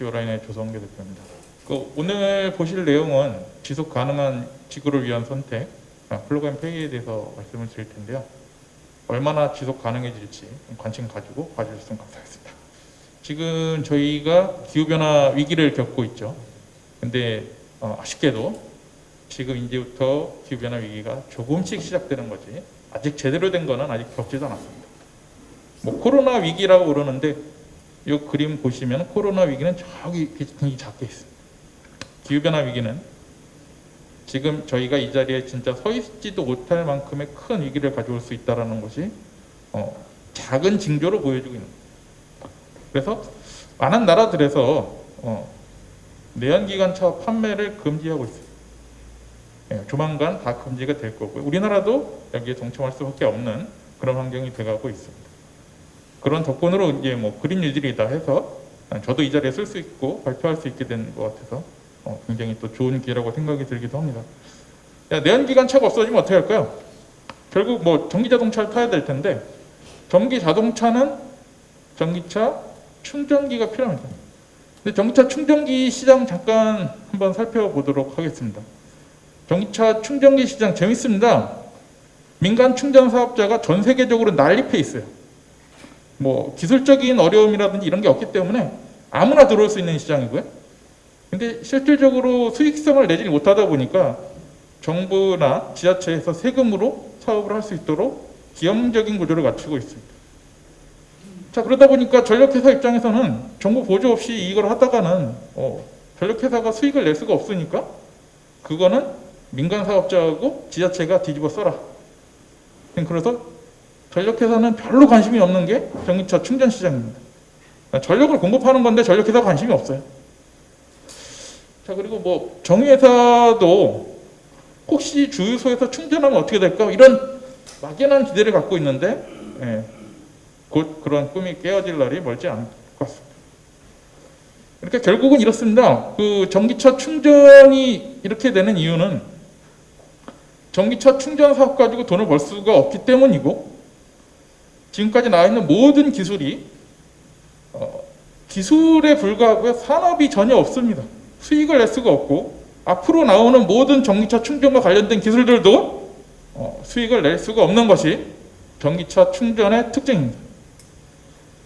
지오라인의 조성계 대표입니다. 그 오늘 보실 내용은 지속 가능한 지구를 위한 선택 아, 플로그램 페이에 대해서 말씀을 드릴 텐데요. 얼마나 지속 가능해질지 관심 가지고 봐주셨으면 감사하겠습니다. 지금 저희가 기후변화 위기를 겪고 있죠. 근데 어, 아쉽게도 지금 이제부터 기후변화 위기가 조금씩 시작되는 거지 아직 제대로 된 거는 아직 겪지도 않았습니다. 뭐 코로나 위기라고 그러는데 이 그림 보시면 코로나 위기는 저기 굉장히 작게 있습니다. 기후변화 위기는 지금 저희가 이 자리에 진짜 서 있지도 못할 만큼의 큰 위기를 가져올 수 있다라는 것이 어, 작은 징조로 보여주고 있는 거예요. 그래서 많은 나라들에서 어, 내연기관차 판매를 금지하고 있어요. 예, 조만간 다 금지가 될 거고요. 우리나라도 여기에 동참할 수밖에 없는 그런 환경이 돼가고 있습니다. 그런 덕분으로 이제 뭐 그린 뉴딜이다 해서 저도 이 자리에 쓸 수 있고 발표할 수 있게 된 것 같아서 어, 굉장히 또 좋은 기회라고 생각이 들기도 합니다. 야, 내연기관 차가 없어지면 어떻게 할까요? 결국 뭐 전기 자동차를 타야 될 텐데 전기 자동차는 전기차 충전기가 필요합니다. 근데 전기차 충전기 시장 잠깐 한번 살펴보도록 하겠습니다. 전기차 충전기 시장 재밌습니다. 민간 충전 사업자가 전 세계적으로 난립해 있어요. 뭐 기술적인 어려움이라든지 이런 게 없기 때문에 아무나 들어올 수 있는 시장이고요. 근데 실질적으로 수익성을 내지 못하다 보니까 정부나 지자체에서 세금으로 사업을 할 수 있도록 기형적인 구조를 갖추고 있습니다. 자 그러다 보니까 전력회사 입장에서는 정부 보조 없이 이걸 하다가는 어, 전력회사가 수익을 낼 수가 없으니까 그거는 민간 사업자하고 지자체가 뒤집어 써라. 그래서 전력회사는 별로 관심이 없는 게 전기차 충전 시장입니다. 전력을 공급하는 건데 전력회사 관심이 없어요. 자 그리고 뭐 정유회사도 혹시 주유소에서 충전하면 어떻게 될까 이런 막연한 기대를 갖고 있는데 예, 곧 그런 꿈이 깨어질 날이 멀지 않을 것 같습니다. 그러니까 결국은 이렇습니다. 그 전기차 충전이 이렇게 되는 이유는 전기차 충전 사업 가지고 돈을 벌 수가 없기 때문이고 지금까지 나와 있는 모든 기술이 어, 기술에 불과하고요 산업이 전혀 없습니다. 수익을 낼 수가 없고 앞으로 나오는 모든 전기차 충전과 관련된 기술들도 어, 수익을 낼 수가 없는 것이 전기차 충전의 특징입니다.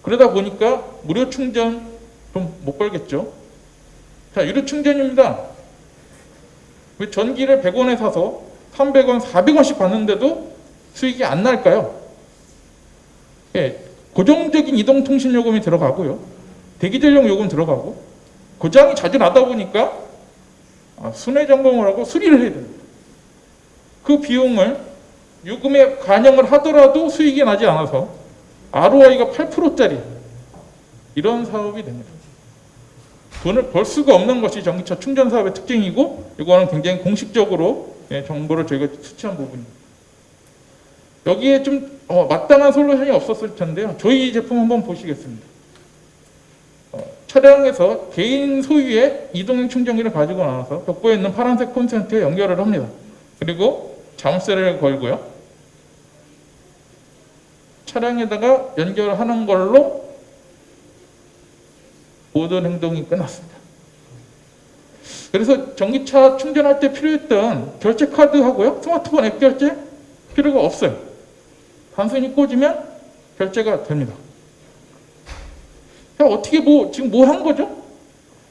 그러다 보니까 무료 충전 좀 못 벌겠죠. 자, 유료 충전입니다. 왜 전기를 100원에 사서 300원, 400원씩 받는데도 수익이 안 날까요? 예, 고정적인 이동통신 요금이 들어가고요. 대기전력 요금 들어가고 고장이 자주 나다 보니까 아, 순회 점검을 하고 수리를 해야 됩니다. 그 비용을 요금에 반영을 하더라도 수익이 나지 않아서 ROI가 8%짜리 이런 사업이 됩니다. 돈을 벌 수가 없는 것이 전기차 충전 사업의 특징이고 이거는 굉장히 공식적으로 예, 정보를 저희가 수치한 부분입니다. 여기에 좀 어, 마땅한 솔루션이 없었을 텐데요. 저희 제품 한번 보시겠습니다. 어, 차량에서 개인 소유의 이동형 충전기를 가지고 나와서 벽보에 있는 파란색 콘센트에 연결을 합니다. 그리고 자물쇠를 걸고요. 차량에다가 연결하는 걸로 모든 행동이 끝났습니다. 그래서 전기차 충전할 때 필요했던 결제 카드하고요. 스마트폰 앱 결제 필요가 없어요. 단순히 꽂으면 결제가 됩니다. 자, 어떻게 뭐 지금 뭐 한 거죠?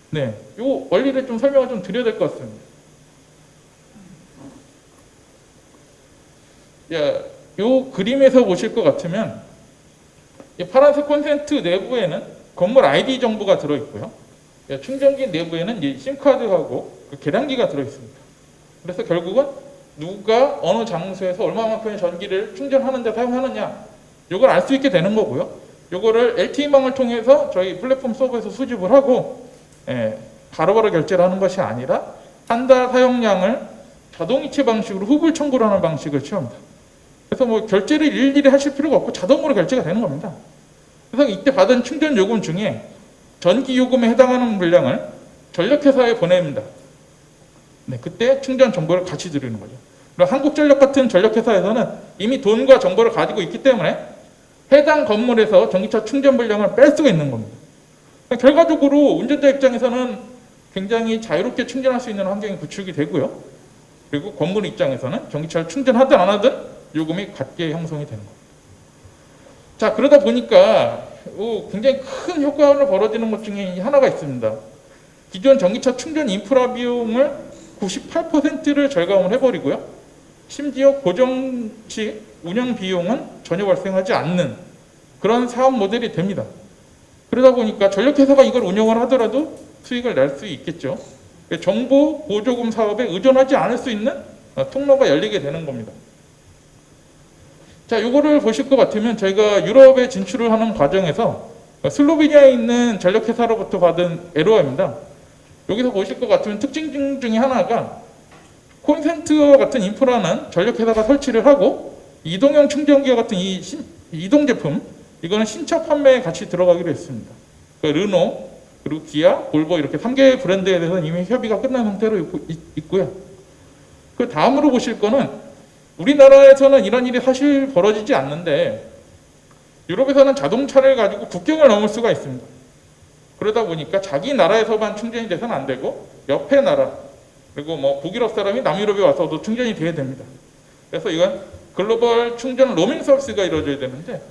네, 요 원리를 좀 설명을 좀 드려야 될 것 같습니다. 야, 요 그림에서 보실 것 같으면 이 파란색 콘센트 내부에는 건물 아이디 정보가 들어 있고요. 충전기 내부에는 심카드하고 그 계량기가 들어 있습니다. 그래서 결국은 누가 어느 장소에서 얼마만큼의 전기를 충전하는데 사용하느냐 이걸 알 수 있게 되는 거고요. 이거를 LTE망을 통해서 저희 플랫폼 서버에서 수집을 하고 예, 바로바로 결제를 하는 것이 아니라 한 달 사용량을 자동이체 방식으로 후불 청구를 하는 방식을 취합니다. 그래서 뭐 결제를 일일이 하실 필요가 없고 자동으로 결제가 되는 겁니다. 그래서 이때 받은 충전 요금 중에 전기 요금에 해당하는 물량을 전력회사에 보냅니다. 네, 그때 충전 정보를 같이 드리는 거죠. 그리고 한국전력 같은 전력회사에서는 이미 돈과 정보를 가지고 있기 때문에 해당 건물에서 전기차 충전 물량을 뺄 수가 있는 겁니다. 결과적으로 운전자 입장에서는 굉장히 자유롭게 충전할 수 있는 환경이 구축이 되고요. 그리고 건물 입장에서는 전기차를 충전하든 안 하든 요금이 같게 형성이 되는 겁니다. 자 그러다 보니까 어, 굉장히 큰 효과를 벌어지는 것 중에 하나가 있습니다. 기존 전기차 충전 인프라 비용을 98%를 절감을 해버리고요. 심지어 고정시 운영 비용은 전혀 발생하지 않는 그런 사업 모델이 됩니다. 그러다 보니까 전력회사가 이걸 운영을 하더라도 수익을 낼 수 있겠죠. 정보 보조금 사업에 의존하지 않을 수 있는 어, 통로가 열리게 되는 겁니다. 자, 요거를 보실 것 같으면 저희가 유럽에 진출을 하는 과정에서 슬로베니아에 있는 전력회사로부터 받은 에로어입니다. 여기서 보실 것 같으면 특징 중에 하나가 콘센트와 같은 인프라는 전력회사가 설치를 하고 이동형 충전기와 같은 이 신- 이동 제품 이거는 신차 판매에 같이 들어가기로 했습니다. 그 르노 그리고 기아, 볼보 이렇게 3개 브랜드에 대해서는 이미 협의가 끝난 상태로 있고요. 그 다음으로 보실 거는 우리나라에서는 이런 일이 사실 벌어지지 않는데 유럽에서는 자동차를 가지고 국경을 넘을 수가 있습니다. 그러다 보니까 자기 나라에서만 충전이 돼서는 안 되고 옆에 나라 그리고 뭐 북유럽 사람이 남유럽에 와서도 충전이 돼야 됩니다. 그래서 이건 글로벌 충전 로밍 서비스가 이루어져야 되는데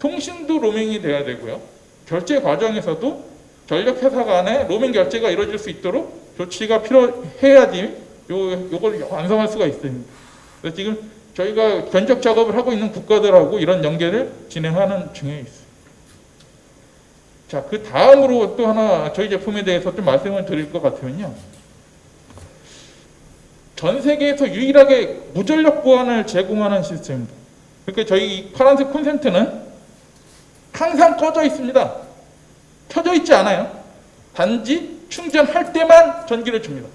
통신도 로밍이 돼야 되고요. 결제 과정에서도 전력 회사 간에 로밍 결제가 이루어질 수 있도록 조치가 필요해야지 요 요걸 완성할 수가 있습니다. 그래서 지금 저희가 견적 작업을 하고 있는 국가들하고 이런 연계를 진행하는 중에 있어요. 자, 그 다음으로 또 하나 저희 제품에 대해서 좀 말씀을 드릴 것 같으면요. 전 세계에서 유일하게 무전력 보안을 제공하는 시스템입니다. 그러니까 저희 이 파란색 콘센트는 항상 꺼져 있습니다. 켜져 있지 않아요. 단지 충전할 때만 전기를 줍니다.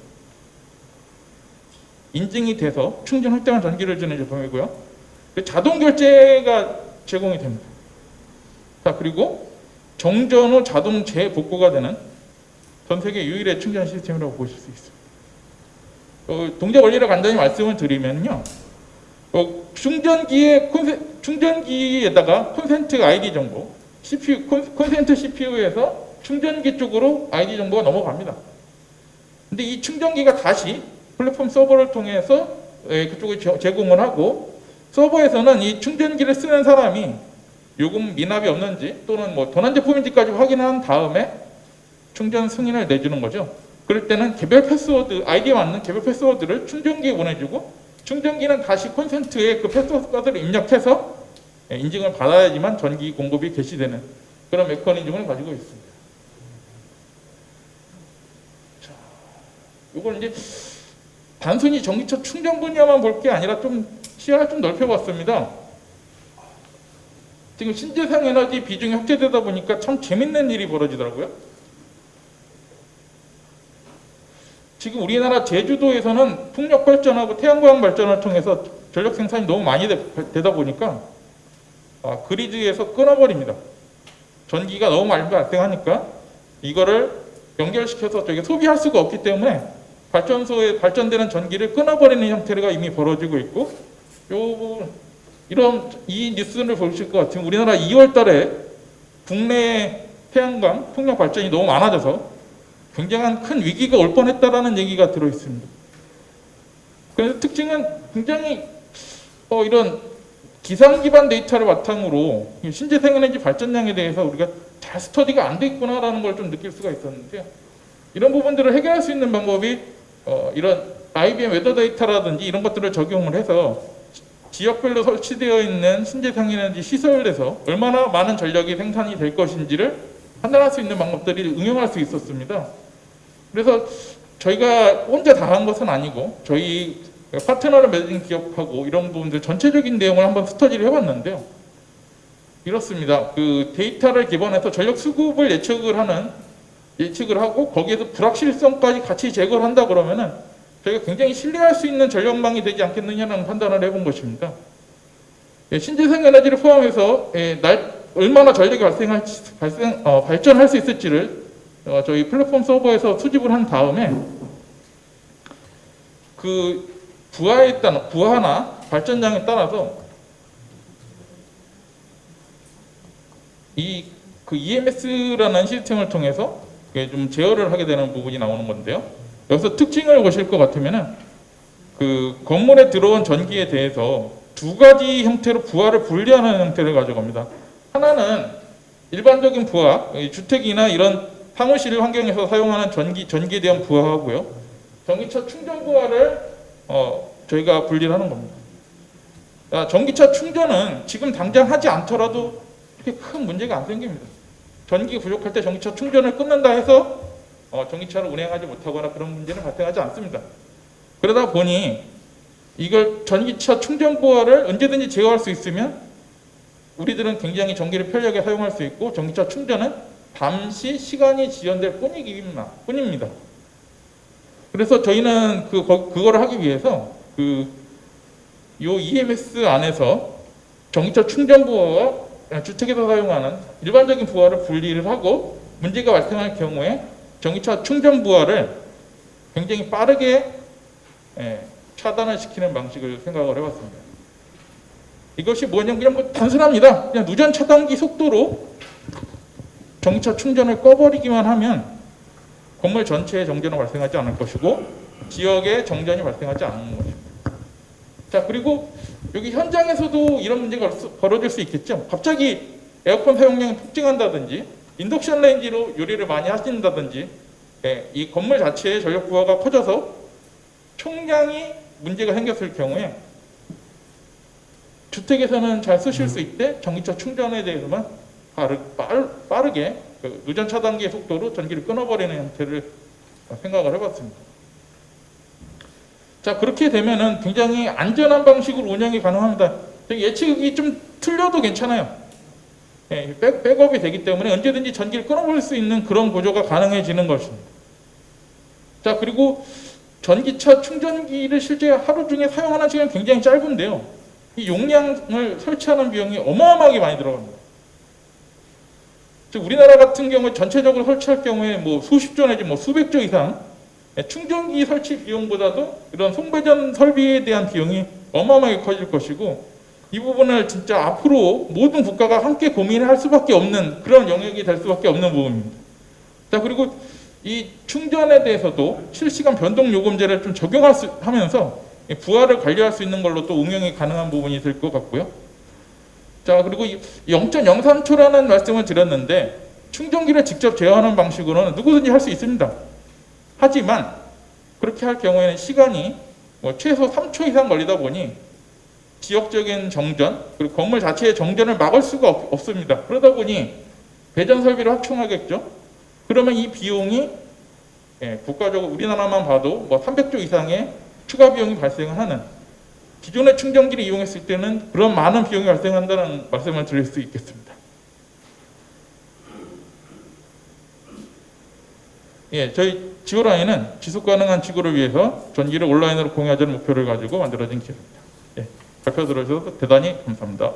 인증이 돼서 충전할 때만 전기를 주는 제품이고요. 그 자동 결제가 제공이 됩니다. 자, 그리고 정전 후 자동 재복구가 되는 전 세계 유일의 충전 시스템이라고 보실 수 있습니다. 어, 동작 원리를 간단히 말씀을 드리면요. 어, 충전기의 콘센, 충전기에다가 콘센트 아이디 정보, CPU, 콘, 콘센트 CPU에서 충전기 쪽으로 아이디 정보가 넘어갑니다. 근데 이 충전기가 다시 플랫폼 서버를 통해서 예, 그쪽에 제- 제공을 하고 서버에서는 이 충전기를 쓰는 사람이 요금 미납이 없는지 또는 뭐 도난 제품인지까지 확인한 다음에 충전 승인을 내주는 거죠. 그럴 때는 개별 패스워드 아이디에 맞는 개별 패스워드를 충전기에 보내주고 충전기는 다시 콘센트에 그 패스워드를 입력해서 예, 인증을 받아야지만 전기 공급이 개시되는 그런 메커니즘을 가지고 있습니다. 자, 이걸 이제 단순히 전기차 충전 분야만 볼 게 아니라 좀 시야를 좀 넓혀봤습니다. 지금 신재생 에너지 비중이 확대되다 보니까 참 재밌는 일이 벌어지더라고요. 지금 우리나라 제주도에서는 풍력 발전하고 태양광 발전을 통해서 전력 생산이 너무 많이 되, 다 보니까 아, 그리드에서 끊어버립니다. 전기가 너무 많이 발생하니까 이거를 연결시켜서 저기 소비할 수가 없기 때문에 발전소에 발전되는 전기를 끊어버리는 형태가 이미 벌어지고 있고 요 이런 이 뉴스를 보실 것 같으면 우리나라 2월 달에 국내 태양광 풍력 발전이 너무 많아져서 굉장한 큰 위기가 올 뻔했다라는 얘기가 들어 있습니다. 그래서 특징은 굉장히 어, 이런 기상 기반 데이터를 바탕으로 이 신재생 에너지 발전량에 대해서 우리가 잘 스터디가 안 돼 있구나라는 걸 좀 느낄 수가 있었는데요. 이런 부분들을 해결할 수 있는 방법이 어, 이런 IBM 웨더 데이터라든지 이런 것들을 적용을 해서 지역별로 설치되어 있는 신재생 에너지 시설에서 얼마나 많은 전력이 생산이 될 것인지를 판단할 수 있는 방법들이 응용할 수 있었습니다. 그래서 저희가 혼자 다 한 것은 아니고 저희 파트너를 맺은 기업하고 이런 부분들 전체적인 내용을 한번 스터디를 해봤는데요. 이렇습니다. 그 데이터를 기반해서 전력 수급을 예측을 하는 예측을 하고 거기에서 불확실성까지 같이 제거를 한다 그러면은 저희가 굉장히 신뢰할 수 있는 전력망이 되지 않겠느냐는 판단을 해본 것입니다. 예, 신재생 에너지를 포함해서 예, 날 얼마나 전력이 발생할지 발생 어, 발전할 수 있을지를 어, 저희 플랫폼 서버에서 수집을 한 다음에 그 부하에 따라 부하나 발전량에 따라서 이 그 EMS라는 시스템을 통해서 좀 제어를 하게 되는 부분이 나오는 건데요. 여기서 특징을 보실 것 같으면은 그 건물에 들어온 전기에 대해서 두 가지 형태로 부하를 분리하는 형태를 가져갑니다. 하나는 일반적인 부하, 이 주택이나 이런 사무실 환경에서 사용하는 전기 전기에 대한 부하하고요. 전기차 충전 부하를 어, 저희가 분리를 하는 겁니다. 아, 전기차 충전은 지금 당장 하지 않더라도 그렇게 큰 문제가 안 생깁니다. 전기 부족할 때 전기차 충전을 끊는다 해서 어, 전기차를 운행하지 못하거나 그런 문제는 발생하지 않습니다. 그러다 보니 이걸 전기차 충전 보화를 언제든지 제어할 수 있으면 우리들은 굉장히 전기를 편리하게 사용할 수 있고 전기차 충전은 잠시 시간이 지연될 뿐입니다. 그래서 저희는 그 거- 그거를 하기 위해서 그 요 EMS 안에서 전기차 충전 부하와 주택에서 사용하는 일반적인 부하를 분리를 하고 문제가 발생할 경우에 전기차 충전 부하를 굉장히 빠르게 예, 차단을 시키는 방식을 생각을 해봤습니다. 이것이 뭐냐면 그냥 뭐 단순합니다. 그냥 누전 차단기 속도로 전기차 충전을 꺼버리기만 하면 건물 전체에 정전은 발생하지 않을 것이고 지역에 정전이 발생하지 않는 것입니다. 자 그리고 여기 현장에서도 이런 문제가 벌- 벌어질 수 있겠죠. 갑자기 에어컨 사용량이 폭증한다든지 인덕션 레인지로 요리를 많이 하신다든지 예, 이 건물 자체의 전력 부하가 커져서 총량이 문제가 생겼을 경우에 주택에서는 잘 쓰실 수 있대 전기차 충전에 대해서만 빠르, 빠르, 빠르 게 그 누전 차단기의 속도로 전기를 끊어버리는 형태를 생각을 해봤습니다. 자 그렇게 되면은 굉장히 안전한 방식으로 운영이 가능합니다. 예측이 좀 틀려도 괜찮아요. 예, 백, 백업이 되기 때문에 언제든지 전기를 끊어버릴 수 있는 그런 구조가 가능해지는 것입니다. 자 그리고 전기차 충전기를 실제 하루 중에 사용하는 시간이 굉장히 짧은데요. 이 용량을 설치하는 비용이 어마어마하게 많이 들어갑니다. 즉 우리나라 같은 경우에 전체적으로 설치할 경우에 뭐 수십조 내지 뭐 수백조 이상 예, 충전기 설치 비용보다도 이런 송배전 설비에 대한 비용이 어마어마하게 커질 것이고 이 부분을 진짜 앞으로 모든 국가가 함께 고민을 할 수밖에 없는 그런 영역이 될 수밖에 없는 부분입니다. 자 그리고 이 충전에 대해서도 실시간 변동 요금제를 좀 적용할 수 하면서 이 부하를 관리할 수 있는 걸로 또 응용이 가능한 부분이 될 것 같고요. 자 그리고 이 0.03초라는 말씀을 드렸는데 충전기를 직접 제어하는 방식으로는 누구든지 할 수 있습니다. 하지만 그렇게 할 경우에는 시간이 뭐 최소 3초 이상 걸리다 보니 지역적인 정전 그리고 건물 자체의 정전을 막을 수가 없, 없습니다. 그러다 보니 배전 설비를 확충하겠죠. 그러면 이 비용이 예, 국가적으로 우리나라만 봐도 뭐 300조 이상의 추가 비용이 발생을 하는 기존의 충전기를 이용했을 때는 그런 많은 비용이 발생한다는 말씀을 드릴 수 있겠습니다. 예, 저희 지오라인은 지속 가능한 지구를 위해서 전기를 온라인으로 공유하자는 목표를 가지고 만들어진 기업입니다. 예, 발표 들어주셔서 대단히 감사합니다.